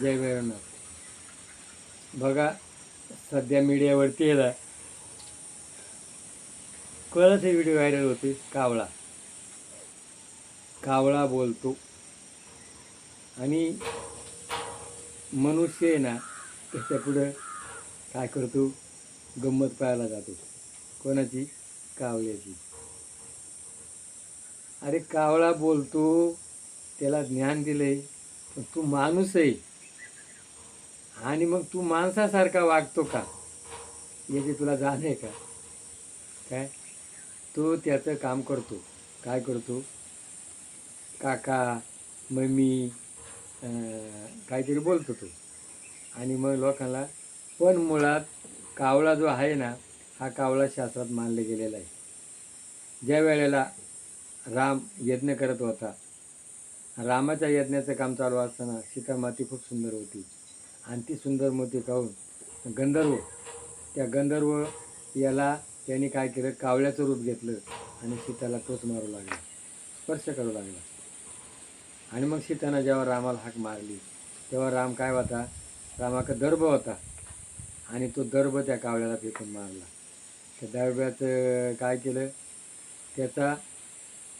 जय भैरवनाथ बघा सध्या मीडियावरती आहे कळच हे व्हिडिओ व्हायरल होते कावळा. कावळा बोलतो. आणि मनुष्य आहे ना त्याच्या पुढं काय करतो? गंमत पाहायला जातो. कोणाची? कावळ्याची. अरे कावळा बोलतो त्याला ज्ञान दिलंय. पण तू माणूस आहे. आणि मग तू माणसासारखा वागतो का? याची तुला जाण आहे का? काय? तो त्याचं काम करतो. काय करतो? काका मम्मी काहीतरी बोलतो तो. आणि मग लोकांना पण मुळात कावळा जो आहे ना हा कावळा शास्त्रात मानला गेलेला आहे. ज्या वेळेला राम यज्ञ करत होता रामाच्या यज्ञाचं काम चालू असताना सीतामाती खूप सुंदर होती. आणि ती सुंदर मोती पाहून गंधर्व. त्या गंधर्व याला त्यांनी काय केलं? कावळ्याचं रूप घेतलं आणि सीताला टोच मारू लागला. स्पर्श करू लागला. आणि मग सीतानं जेव्हा रामाला हाक मारली तेव्हा राम काय होता? रामाका दर्भ होता. आणि तो दर्भ त्या कावळ्याला फेकून मारला. त्या दर्भ्याचं काय केलं? त्याचा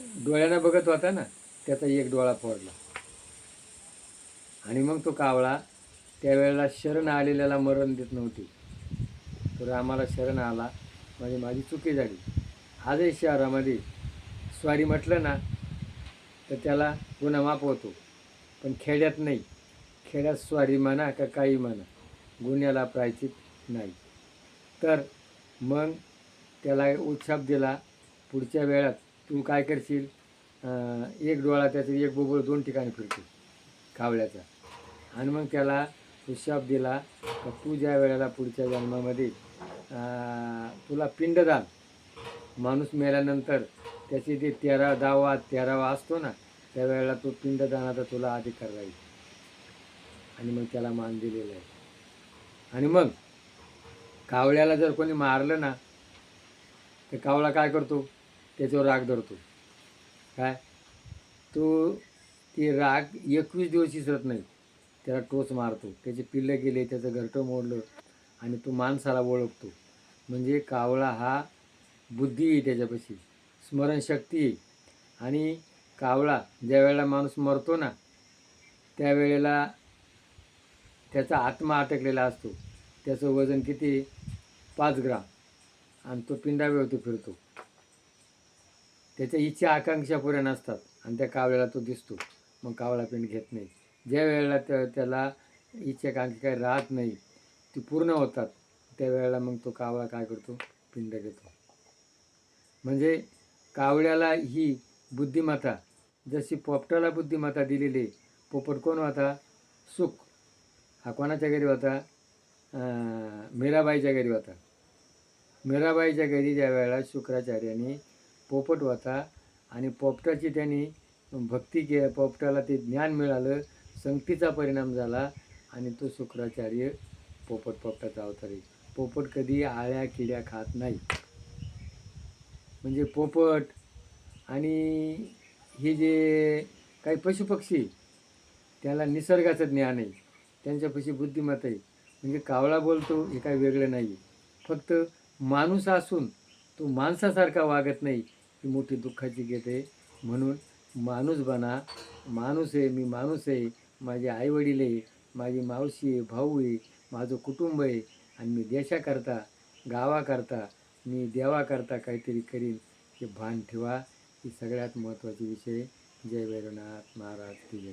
डोळ्यानं बघत होता ना? त्याचा एक डोळा फोडला. आणि मग तो कावळा त्यावेळेला शरण आलेल्याला मरण देत नव्हती. तो रामाला शरण आला. म्हणजे माझी चुकी झाली. आजही शहरामध्ये स्वारी म्हटलं ना तर त्याला गुन्हा माफ होतो. पण खेड्यात नाही. खेड्यात स्वारी म्हणा का काही म्हणा गुन्ह्याला प्रायचित नाही. तर मग त्याला उत्साप दिला. पुढच्या वेळात तू काय करशील? एक डोळा त्याचं एक बोबळ दोन ठिकाणी फिरतो कावळ्याचा. आणि मग त्याला उत्साप दिला का तू ज्या वेळेला पुढच्या जन्मामध्ये तुला पिंडदान माणूस मेल्यानंतर त्याचे ते तेरा दहावा तेरावा असतो ना त्यावेळेला तो पिंडदानाचा तुला अधिकार राहील. आणि मग त्याला मान दिलेला आहे. आणि मग कावळ्याला जर कोणी मारलं ना तर कावळा काय करतो? त्याच्यावर राग धरतो. काय? तो ती राग एकवीस दिवस विसरत नाही. त्याला टोच मारतो. त्याचे पिल्लं गेले त्याचं घरटं मोडलं आणि तो माणसाला ओळखतो. म्हणजे कावळा हा बुद्धी आहे त्याच्यापाशी. स्मरणशक्ती आहे. आणि कावळा ज्या वेळेला माणूस मरतो ना त्यावेळेला त्याचा आत्मा अटकलेला असतो. त्याचं वजन किती? पाच ग्राम. आणि तो पिंडाभोवती फिरतो. त्याच्या इच्छा आकांक्षा पुऱ्या नसतात. आणि त्या कावळ्याला तो दिसतो. मग कावळा पिंड घेत नाही. ज्या वेळेला त्या त्याला इच्छा आकांक्षा काही राहत नाही ती पूर्ण होतात. त्यावेळेला मग तो कावळा काय करतो? पिंड घेतो. म्हणजे कावळ्याला ही बुद्धिमत्ता जशी पोपटाला बुद्धिमत्ता दिलेली पोपट कोण होता? सुख. हा कोणाच्या घरी होता? मीराबाईच्या घरी होता. मीराबाईच्या घरी ज्या वेळेला शुक्राचार्याने पोपट होता आणि पोपटाची त्यांनी भक्ती के पोपटाला ते ज्ञान मिळालं संगतीचा परिणाम झाला आणि तो शुक्राचार्य पोपट पोपटाचा अवतार आहे. पोपट कधी आळ्या किड्या खात नाही. म्हणजे पोपट आणि हे जे काही पशुपक्षी त्याला निसर्गाचं ज्ञान आहे त्यांच्यापाशी बुद्धिमत्ता आहे. म्हणजे कावळा बोलतो हे काही वेगळं नाही फक्त माणूस असून तो माणसासारखा वागत नाही ही मोठी दुःखाची घेत आहे. म्हणून माणूस बना माणूस आहे मी माणूस आहे माझे आईवडील आहे माझी मावशी आहे भाऊ आहे माझं कुटुंब आहे आणि मी देशाकरता गावाकरता मी देवाकरता काहीतरी करीन हे भान ठेवा. ही सगळ्यात महत्त्वाची विषय जय भैरवनाथ महाराज की जय.